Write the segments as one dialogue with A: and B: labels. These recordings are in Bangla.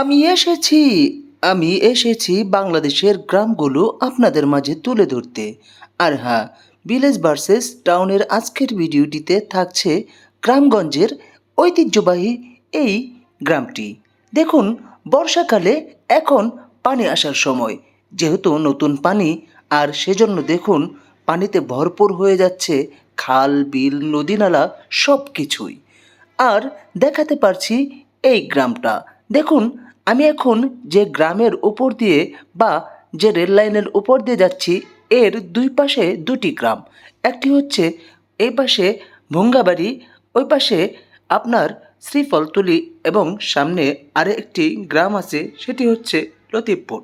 A: আমি এসেছি আমি এসেছি বাংলাদেশের গ্রামগুলো আপনাদের মাঝে তুলে ধরতে। আর হ্যাঁ ভিলেজ ভার্সেস টাউনের আজকের ভিডিওটিতে থাকছে গ্রামগঞ্জের ঐতিহ্যবাহী এই গ্রামটি। দেখুন, বর্ষাকালে এখন পানি আসার সময়। যেহেতু নতুন পানি, আর সেজন্য দেখুন, পানিতে ভরপুর হয়ে যাচ্ছে খাল, বিল নদী নালা সব কিছুই আর দেখাতে পারছি এই গ্রামটা। দেখুন, আমি এখন যে গ্রামের উপর দিয়ে বা যে রেল লাইনের উপর দিয়ে যাচ্ছি, এর দুই পাশে দুটি গ্রাম। একটি হচ্ছে এই পাশে ভুঙ্গাবাড়ি, ওই পাশে আপনার শ্রীফলতুলি এবং সামনে আরে একটি গ্রাম আছে, সেটি হচ্ছে লতিফপুর।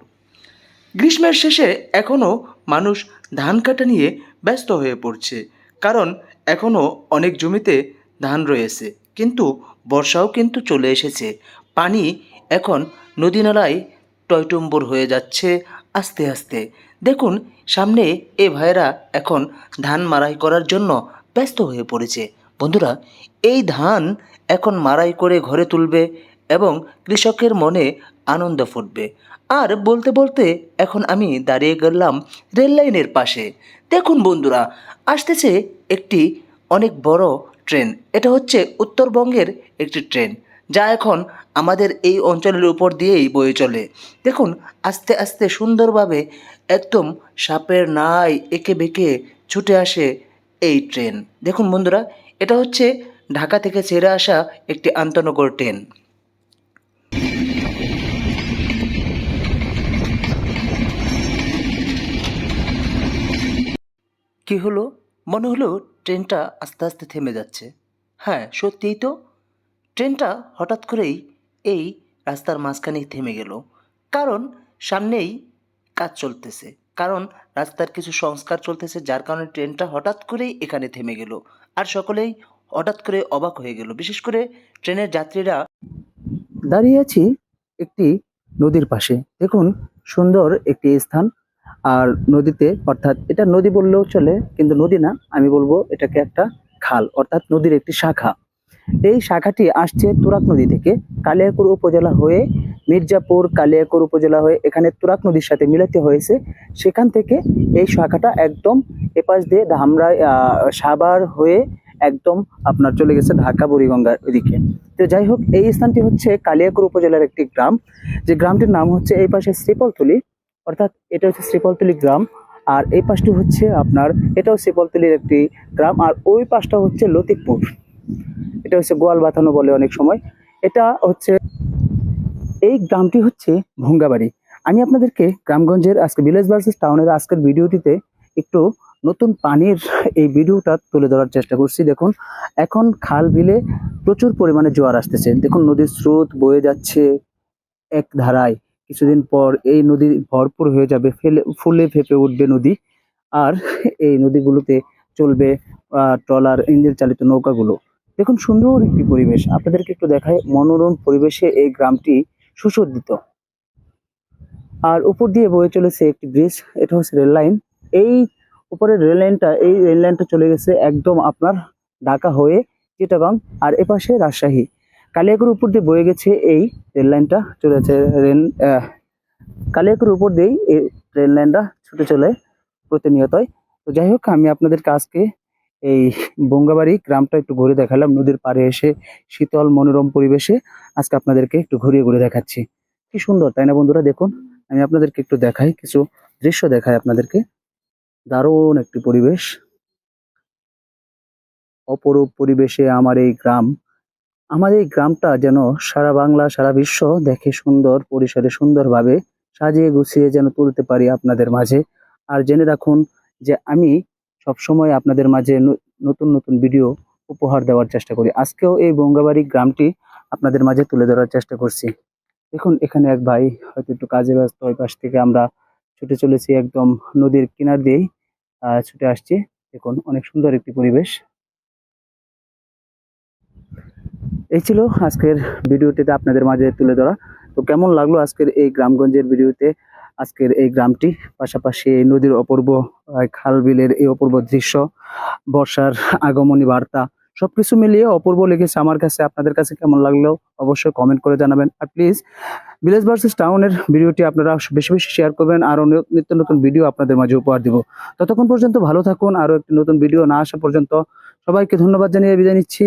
A: গ্রীষ্মের শেষে এখনও মানুষ ধান কাটা নিয়ে ব্যস্ত হয়ে পড়ছে, কারণ এখনও অনেক জমিতে ধান রয়েছে। কিন্তু বর্ষাও কিন্তু চলে এসেছে। পানি এখন নদী নালায় টয়টম্বর হয়ে যাচ্ছে আস্তে আস্তে। দেখুন, সামনে এ ভাইয়েরা এখন ধান মারাই করার জন্য ব্যস্ত হয়ে পড়েছে। বন্ধুরা, এই ধান এখন মারাই করে ঘরে তুলবে এবং কৃষকের মনে আনন্দ ফুটবে। আর বলতে বলতে এখন আমি দাঁড়িয়ে গেলাম রেল লাইনের পাশে। দেখুন বন্ধুরা, আসতেছে একটি অনেক বড় ট্রেন। এটা হচ্ছে উত্তরবঙ্গের একটি ট্রেন, যা এখন আমাদের এই অঞ্চলের উপর দিয়েই বয়ে চলে। দেখুন, আস্তে আস্তে সুন্দরভাবে একদম সাপের নাই, এঁকে বেঁকে ছুটে আসে এই ট্রেন। দেখুন বন্ধুরা, এটা হচ্ছে ঢাকা থেকে ছেড়ে আসা একটি আন্তনগর ট্রেন। কি হলো? মনে হলো ট্রেনটা আস্তে আস্তে থেমে যাচ্ছে। হ্যাঁ সত্যিই তো। ট্রেনটা হঠাৎ করেই এই রাস্তার মাঝখানেই থেমে গেল। কারণ সামনেই কাজ চলতেছে। কারণ রাস্তার কিছু সংস্কার চলতেছে, যার কারণে ট্রেনটা হঠাৎ করেই এখানে থেমে গেল। আর সকলেই হঠাৎ করে অবাক হয়ে গেল। বিশেষ করে ট্রেনের যাত্রীরা। দাঁড়িয়ে আছি একটি নদীর পাশে। দেখুন, সুন্দর একটি স্থান। আর নদীতে, অর্থাৎ এটা নদী বললেও চলে, কিন্তু নদী না, আমি বলব এটাকে একটা খাল, অর্থাৎ নদীর একটি শাখা। এই শাখাটি আসছে তুরাক নদী থেকে, কালিয়াকুর উপজেলা হয়ে মির্জাপুর, কালিয়াকুর উপজেলা হয়ে এখানে তুরাক নদীর সাথে মিলাতে হয়েছে। সেখান থেকে এই শাখাটা একদম এপাশ দিয়ে ধামরাই সাবার হয়ে একদম আপনার চলে গেছে ঢাকা, বুড়িগঙ্গার দিকে তো যাই হোক, এই স্থানটি হচ্ছে কালিয়াকুর উপজেলার একটি গ্রাম। যে গ্রামটির নাম হচ্ছে এই পাশে শ্রীপলতলি। অর্থাৎ এটা হচ্ছে শ্রীপলতলি গ্রাম, আর এই পাশটি হচ্ছে আপনার, এটাও শ্রীপলতলির একটি গ্রাম, আর ওই পাশটা হচ্ছে লতিকপুর এটা হচ্ছে গোয়াল বাথানো বলে অনেক সময়। এটা হচ্ছে, এই গ্রামটি হচ্ছে ভঙ্গাবাড়ি। আমি আপনাদেরকে গ্রামগঞ্জের আজকে ভিলেজ ভার্সেস টাউনের আজকের ভিডিওটিতে একটু নতুন পানির এই ভিডিওটা তুলে ধরার চেষ্টা করছি। দেখুন, এখন খাল বিলে প্রচুর পরিমাণে জোয়ার আসতেছে। দেখুন, নদীর স্রোত বয়ে যাচ্ছে এক ধারায়। কিছুদিন পর এই নদী ভরপুর হয়ে যাবে, ফেলে, ফুলে ফেপে উঠবে নদী। আর এই নদীগুলোতে চলবে ট্রলার, ইঞ্জিন চালিত নৌকাগুলো। দেখুন, সুন্দর একটি পরিবেশ। আপনাদেরকে একটু দেখায় মনোরম পরিবেশে এই গ্রামটি সুসজ্জিত। আর উপর দিয়ে বয়ে চলেছে একটি ব্রিজ, এটা হচ্ছে রেল লাইন। এই উপরের রেল লাইনটা, এই রেল লাইনটা চলে গেছে একদম আপনার ঢাকা হয়ে চিটাগাং, আর এপাশে রাজশাহী। কালিয়াকুর উপর দিয়ে বয়ে গেছে এই রেল লাইনটা, চলে চলেছে রেল কালিয়াকুর উপর দিয়েই এই রেল লাইনটা ছুটে চলে প্রতিনিয়তই তো যাই হোক, আমি আপনাদেরকে আজকে এই বঙ্গাবাড়ি গ্রামটা একটু ঘুরে দেখালাম, নদীর পাড়ে এসে শীতল মনোরম পরিবেশে আজকে আপনাদেরকে একটু ঘুরিয়ে ঘুরে দেখাচ্ছি। কি সুন্দর, তাই না বন্ধুরা? দেখুন, আমি আপনাদেরকে একটু দেখাই, কিছু দৃশ্য দেখাই আপনাদেরকে। দারুণ একটি পরিবেশ। অপরূপ পরিবেশে আমার এই গ্রাম। আমার এই গ্রামটা যেন সারা বাংলা, সারা বিশ্ব দেখে সুন্দর, পরিসরে সুন্দরভাবে সাজিয়ে গুছিয়ে যেন তুলতে পারি আপনাদের মাঝে। আর জেনে রাখুন যে আমি সবসময় আপনাদের মাঝে নতুন নতুন ভিডিও উপহার দেওয়ার চেষ্টা করি। আজকেও এই বঙ্গাবাড়ি গ্রামটি আপনাদের মাঝে তুলে ধরার চেষ্টা করছি। দেখুন, এখানে এক ভাই হয়তো একটু কাজে ব্যস্ত, ওই পাশ থেকে আমরা ছুটে চলেছি একদম নদীর কিনার দিয়েই ছুটে আসছি। দেখুন, অনেক সুন্দর একটি পরিবেশ। এই ছিল আজকের ভিডিওটিতে আপনাদের মাঝে তুলে ধরা। তো কেমন লাগল আজকের এই গ্রামগঞ্জের ভিডিওতে? আজকের এই গ্রামটি, পাশাপাশি এই নদীর অপূর্ব খাল বিলের এই অপূর্ব দৃশ্য, বর্ষার আগমনী বার্তা, সবকিছু মিলিয়ে অপূর্ব লেগেছে আমার কাছে। আপনাদের কাছে কেমন লাগল অবশ্যই কমেন্ট করে জানাবেন। আর প্লিজ ভিলেজ ভার্সেস টাউনের ভিডিওটি আপনারা বেশি বেশি শেয়ার করবেন আরও নিত্য নতুন ভিডিও আপনাদের মাঝে উপহার দিব। ততক্ষণ পর্যন্ত ভালো থাকুন। আরও একটি নতুন ভিডিও না আসা পর্যন্ত সবাইকে ধন্যবাদ জানিয়ে বিদায় নিচ্ছি।